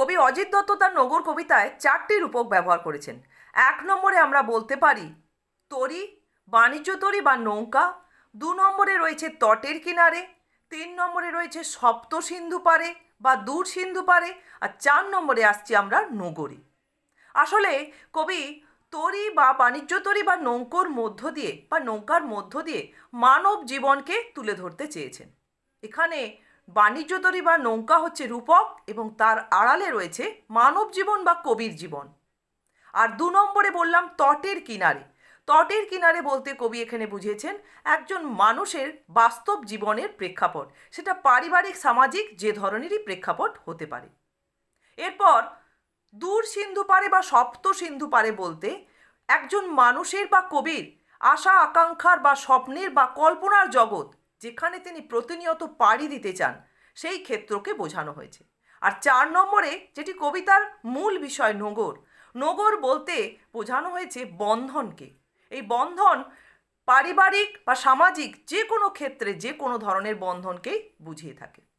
কবি অজিত দত্ত তার নগর কবিতায় চারটি রূপক ব্যবহার করেছেন। এক নম্বরে আমরা বলতে পারি, তরি, বাণিজ্য তরি বা নৌকা। দু নম্বরে রয়েছে তটের কিনারে। তিন নম্বরে রয়েছে সপ্ত সিন্ধু পারে বা দূর সিন্ধু পারে। আর চার নম্বরে আসছি আমরা নগরী। আসলে কবি তরি বা বাণিজ্য তরি বা নৌকোর মধ্য দিয়ে বা নৌকার মধ্য দিয়ে মানব জীবনকে তুলে ধরতে চেয়েছেন। এখানে বাণিজ্য তরি বা নৌকা হচ্ছে রূপক এবং তার আড়ালে রয়েছে মানব জীবন বা কবির জীবন। আর দু নম্বরে বললাম তটের কিনারে। তটের কিনারে বলতে কবি এখানে বুঝিয়েছেন একজন মানুষের বাস্তব জীবনের প্রেক্ষাপট। সেটা পারিবারিক, সামাজিক যে ধরনেরই প্রেক্ষাপট হতে পারে। এরপর দূর সিন্ধু পারে বা সপ্ত সিন্ধু পারে বলতে একজন মানুষের বা কবির আশা, আকাঙ্ক্ষার বা স্বপ্নের বা কল্পনার জগৎ যেখানে তিনি প্রতিনিয়ত পাড়ি দিতে চান, সেই ক্ষেত্রকে বোঝানো হয়েছে। আর চার নম্বরে, যেটি কবিতার মূল বিষয় নগর নগর বলতে বোঝানো হয়েছে বন্ধনকে। এই বন্ধন পারিবারিক বা সামাজিক যে কোনো ক্ষেত্রে যে কোনো ধরনের বন্ধনকেই বুঝিয়ে থাকে।